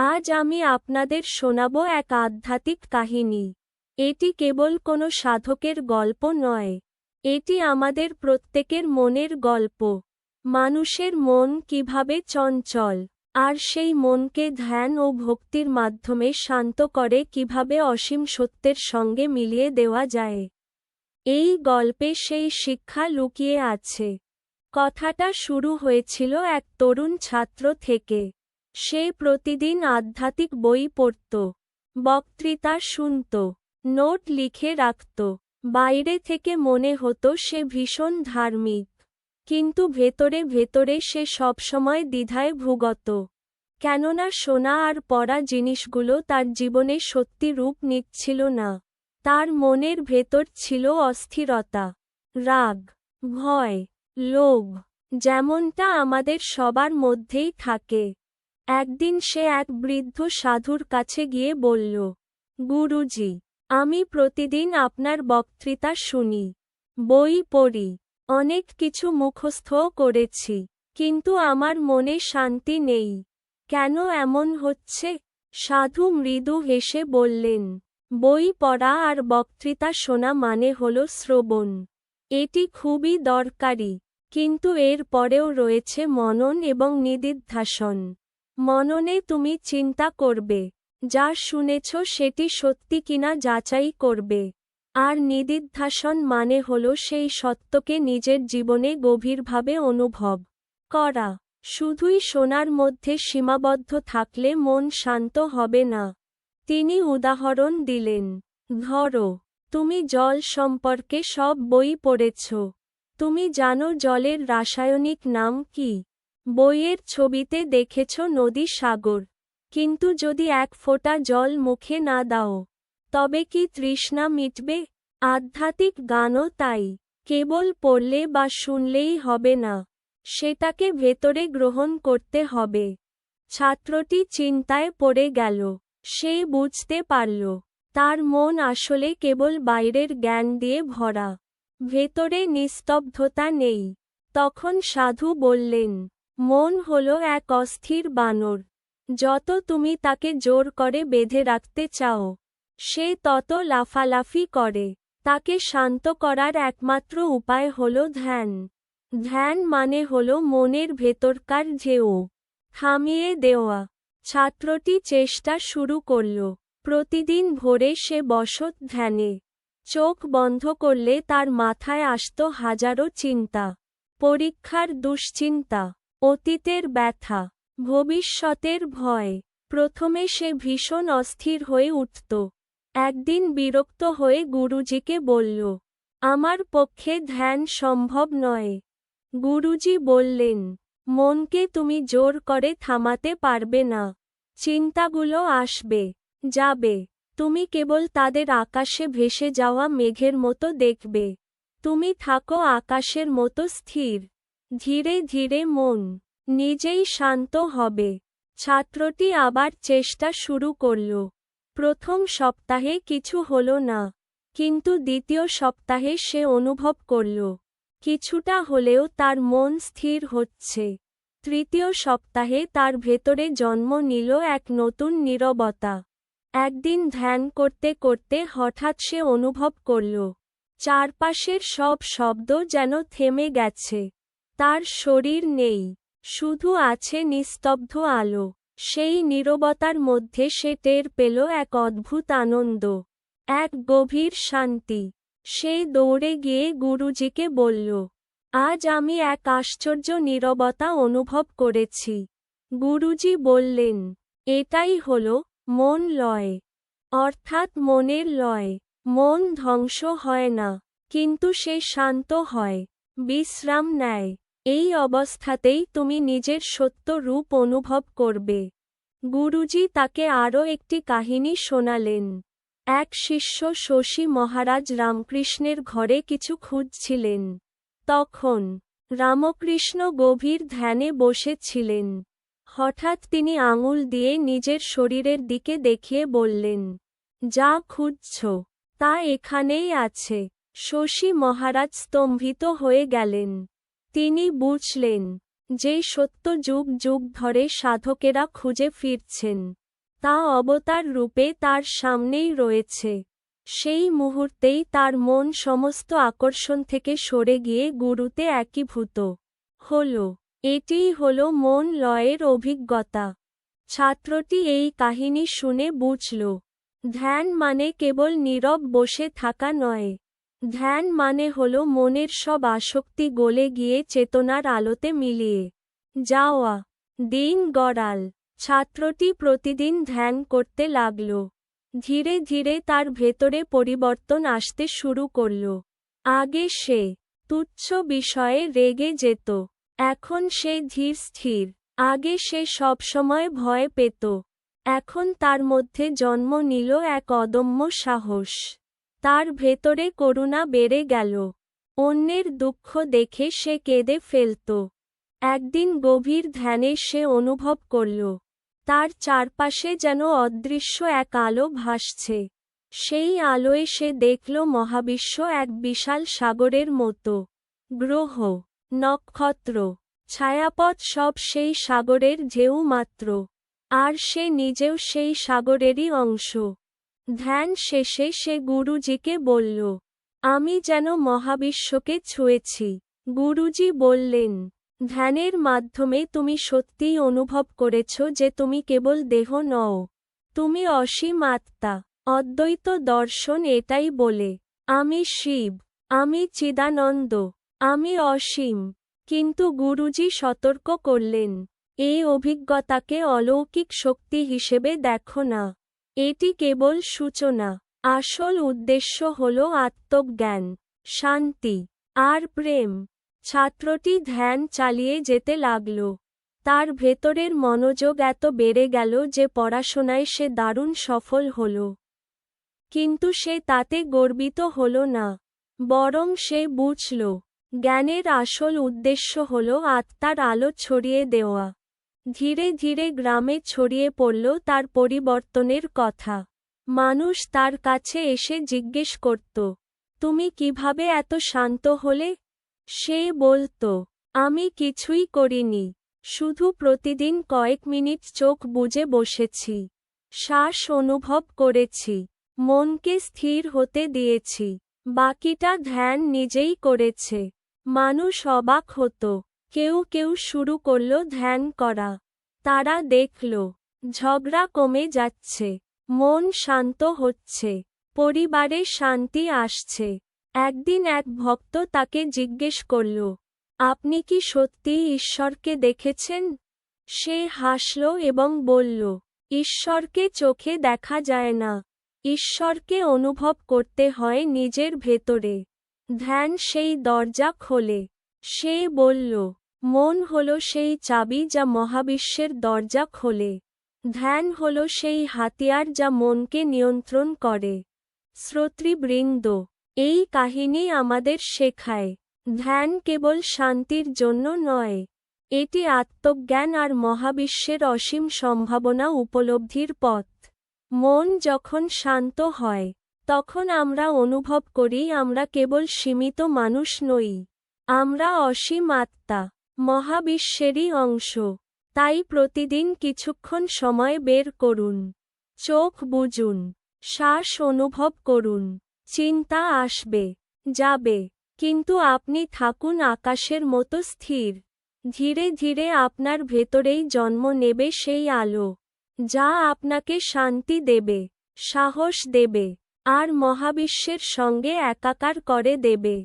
আজ আমি আপনাদের শোনাব এক আধ্যাত্মিক কাহিনী। এটি কেবল কোনো সাধকের গল্প নয়। এটি আমাদের প্রত্যেকের মনের গল্প। মানুষের মন কীভাবে চঞ্চল, আর সেই মনকে ধ্যান ও ভক্তির মাধ্যমে শান্ত করে কীভাবে অসীম সত্যের সঙ্গে মিলিয়ে দেওয়া যায়। এই গল্পে সেই শিক্ষা লুকিয়ে আছে। কথাটা শুরু হয়েছিল এক তরুণ ছাত্র থেকে। সে প্রতিদিন আধ্যাত্মিক বই পড়ত, বক্তৃতা শুনত, নোট লিখে রাখত। বাইরে থেকে মনে হতো সে ভীষণ ধার্মিক, কিন্তু ভেতরে ভেতরে সে সবসময় দ্বিধায় ভুগত। কেননা সোনা আর পড়া জিনিসগুলো তার জীবনে সত্যি রূপ নিচ্ছিল না। তার মনের ভেতর ছিল অস্থিরতা, রাগ, ভয়, লোভ, যেমনটা আমাদের সবার মধ্যেই থাকে। একদিন সে এক বৃদ্ধ সাধুর কাছে গিয়ে বলল, গুরুজি, আমি প্রতিদিন আপনার বক্তৃতা শুনি, বই পড়ি, অনেক কিছু মুখস্থও করেছি, কিন্তু আমার মনে শান্তি নেই। কেন এমন হচ্ছে? সাধু মৃদু হেসে বললেন, বই পড়া আর বক্তৃতা শোনা মানে হল শ্রবণ। এটি খুবই দরকারি, কিন্তু এর পরেও রয়েছে মনন এবং নিদিধ্যাসন মননে তুমি চিন্তা করবে যা শুনেছ সেটি সত্যি কিনা যাচাই করবে। আর নিদিধ্যাসন মানে হল সেই সত্যকে নিজের জীবনে গভীরভাবে অনুভব করা। শুধুই সোনার মধ্যে সীমাবদ্ধ থাকলে মন শান্ত হবে না। তিনি উদাহরণ দিলেন, ধরো, তুমি জল সম্পর্কে সব বই পড়েছ। তুমি জানো জলের রাসায়নিক নাম কি? বইয়ের ছবিতে দেখেছ নদী সাগর। কিন্তু যদি এক ফোঁটা জল মুখে না দাও, তবে কি তৃষ্ণা মিটবে? আধ্যাত্মিক গানও তাই, কেবল পড়লে বা শুনলেই হবে না, সেটাকে ভেতরে গ্রহণ করতে হবে। ছাত্রটি চিন্তায় পড়ে গেল, সে বুঝতে পারল, তার মন আসলে কেবল বাইরের জ্ঞান দিয়ে ভরা। ভেতরে নিস্তব্ধতা নেই, তখন সাধু বললেন মন হল এক অস্থির বানর। যত তুমি তাকে জোর করে বেঁধে রাখতে চাও, সে তত লাফালাফি করে। তাকে শান্ত করার একমাত্র উপায় হল ধ্যান। ধ্যান মানে হল মনের ভেতরকার ঢেউ। থামিয়ে দেওয়া। ছাত্রটি চেষ্টা শুরু করল। প্রতিদিন ভোরে সে বসত ধ্যানে। চোখ বন্ধ করলে তার মাথায় আসত হাজারো চিন্তা। পরীক্ষার দুশ্চিন্তা। অতীতের ব্যথা, ভবিষ্যতের ভয়। প্রথমে সে ভীষণ অস্থির হয়ে উঠত। একদিন বিরক্ত হয়ে গুরুজিকে বলল, আমার পক্ষে ধ্যান সম্ভব নয়। গুরুজি বললেন, মনকে তুমি জোর করে থামাতে পারবে না। চিন্তাগুলো আসবে, যাবে। তুমি কেবল তাদের আকাশে ভেসে যাওয়া মেঘের মতো দেখবে। তুমি থাকো আকাশের মতো স্থির। ধীরে ধীরে মন নিজেই শান্ত হবে। ছাত্রটি আবার চেষ্টা শুরু করল। প্রথম সপ্তাহে কিছু হল না, কিন্তু দ্বিতীয় সপ্তাহে সে অনুভব করল। কিছুটা হলেও তার মন স্থির হচ্ছে। তৃতীয় সপ্তাহে তার ভেতরে জন্ম নিল এক নতুন নীরবতা। একদিন ধ্যান করতে করতে হঠাৎ সে অনুভব করল, চারপাশের সব শব্দ যেন থেমে গেছে। তার শরীর নেই, শুধু আছে নিস্তব্ধ আলো। সেই নীরবতার মধ্যে সে টের পেল এক অদ্ভুত আনন্দ, এক গভীর শান্তি। সে দৌড়ে গিয়ে গুরুজিকে বলল, আজ আমি এক আশ্চর্য নীরবতা অনুভব করেছি। গুরুজি বললেন, এটাই হল মন লয়। অর্থাৎ মনের লয়। মন ধ্বংস হয় না, কিন্তু সে শান্ত হয়, বিশ্রাম নেয়। এই অবস্থাতেই তুমি নিজের সত্য রূপ অনুভব করবে। গুরুজি তাকে আরও একটি কাহিনী শোনালেন। এক শিষ্য শশী মহারাজ রামকৃষ্ণের ঘরে কিছু খুঁজছিলেন। তখন রামকৃষ্ণ গভীর ধ্যানে বসেছিলেন। হঠাৎ তিনি আঙুল দিয়ে নিজের শরীরের দিকে দেখিয়ে বললেন, যা খুঁজছ, তা এখানেই আছে। শশী মহারাজ স্তম্ভিত হয়ে গেলেন। তিনি বুঝলেন যে সত্য যুগ যুগ ধরে সাধকেরা খুঁজে ফিরছেন। তা অবতার রূপে তার সামনেই রয়েছে। সেই মুহূর্তেই তার মন সমস্ত আকর্ষণ থেকে সরে গিয়ে গুরুতে একীভূত হল। এটিই হল মন লয়ের অভিজ্ঞতা। ছাত্রটি এই কাহিনী শুনে বুঝল, ধ্যান মানে কেবল নীরব বসে থাকা নয় ধ্যান মানে হল মনের সব আসক্তি গলে গিয়ে চেতনার আলোতে মিলিয়ে। যাওয়া। দিন গড়াল। ছাত্রটি প্রতিদিন ধ্যান করতে লাগল। ধীরে ধীরে তার ভেতরে পরিবর্তন আসতে শুরু করল। আগে সে তুচ্ছ বিষয়ে রেগে যেত। এখন সে ধীর স্থির। আগে সে সবসময় ভয় পেত। এখন তার মধ্যে জন্ম নিল এক অদম্য সাহস। তার ভেতরে করুণা বেড়ে গেল। অন্যের দুঃখ দেখে সে কেঁদে ফেলত। একদিন গভীর ধ্যানে সে অনুভব করল, তার চারপাশে যেন অদৃশ্য এক আলো ভাসছে। সেই আলোয় সে দেখল মহাবিশ্ব এক বিশাল সাগরের মতো। গ্রহ, নক্ষত্র, ছায়াপথ সব সেই সাগরের ঢেউ মাত্র। আর সে নিজেও সেই সাগরেরই অংশ। ধ্যান শেষে সে গুরুজিকে বলল, আমি যেন মহাবিশ্বকে ছুঁয়েছি। গুরুজি বললেন, ধ্যানের মাধ্যমে তুমি সত্যিই অনুভব করেছ যে তুমি কেবল দেহ নও, তুমি অসীম আত্মা, অদ্বৈত দর্শন এটাই বলে। আমি শিব, আমি চিদানন্দ, আমি অসীম। কিন্তু গুরুজি সতর্ক করলেন এই অভিজ্ঞতাকে অলৌকিক শক্তি হিসেবে দেখো না। এটি কেবল সূচনা। আসল উদ্দেশ্য হল আত্মজ্ঞান, শান্তি, আর প্রেম। ছাত্রটি ধ্যান চালিয়ে যেতে লাগল। তার ভেতরের মনোযোগ এত বেড়ে গেল যে পড়াশোনায় সে দারুণ সফল হল। কিন্তু সে তাতে গর্বিত হল না। বরং সে বুঝল, জ্ঞানের আসল উদ্দেশ্য হল আত্মার আলো ছড়িয়ে দেওয়া। ধীরে ধীরে গ্রামে ছড়িয়ে পড়ল তার পরিবর্তনের কথা। মানুষ তার কাছে এসে জিজ্ঞেস করত, তুমি কীভাবে এত শান্ত হলে? সে বলতো, আমি কিছুই করিনি, শুধু প্রতিদিন কয়েক মিনিট চোখ বুজে বসেছি, শ্বাস অনুভব করেছি, মনকে স্থির হতে দিয়েছি, বাকিটা ধ্যান নিজেই করেছে। মানুষ অবাক হতো কেউ কেউ শুরু করল ধ্যান করা। তারা দেখল, ঝগড়া কমে যাচ্ছে, মন শান্ত হচ্ছে, পরিবারে শান্তি আসছে। একদিন এক ভক্ত তাকে জিজ্ঞেস করল, আপনি কি সত্যিই ঈশ্বরকে দেখেছেন? সে হাসল এবং বলল, ঈশ্বরকে চোখে দেখা যায় না। ঈশ্বরকে অনুভব করতে হয় নিজের ভেতরে। ধ্যান সেই দরজা খোলে। সে বলল, মন হল সেই চাবি যা মহাবিশ্বের দরজা খোলে। ধ্যান হল সেই হাতিয়ার যা মনকে নিয়ন্ত্রণ করে। শ্রোতৃবৃন্দ, এই কাহিনী আমাদের শেখায়। ধ্যান কেবল শান্তির জন্য নয়, এটি আত্মজ্ঞান আর মহাবিশ্বের অসীম সম্ভাবনা উপলব্ধির পথ। মন যখন শান্ত হয়, তখন আমরা অনুভব করি আমরা কেবল সীমিত মানুষ নই। আমরা অসীম আত্মা, মহাবিশ্বেরই অংশ, তাই প্রতিদিন কিছুক্ষণ সময় বের করুন, চোখ বুঝুন শ্বাস অনুভব করুন, চিন্তা আসবে, যাবে, কিন্তু আপনি থাকুন আকাশের মতো স্থির, ধীরে ধীরে আপনার ভেতরেই জন্ম নেবে সেই আলো, যা আপনাকে শান্তি দেবে, সাহস দেবে, আর মহাবিশ্বের সঙ্গে একাকার করে দেবে।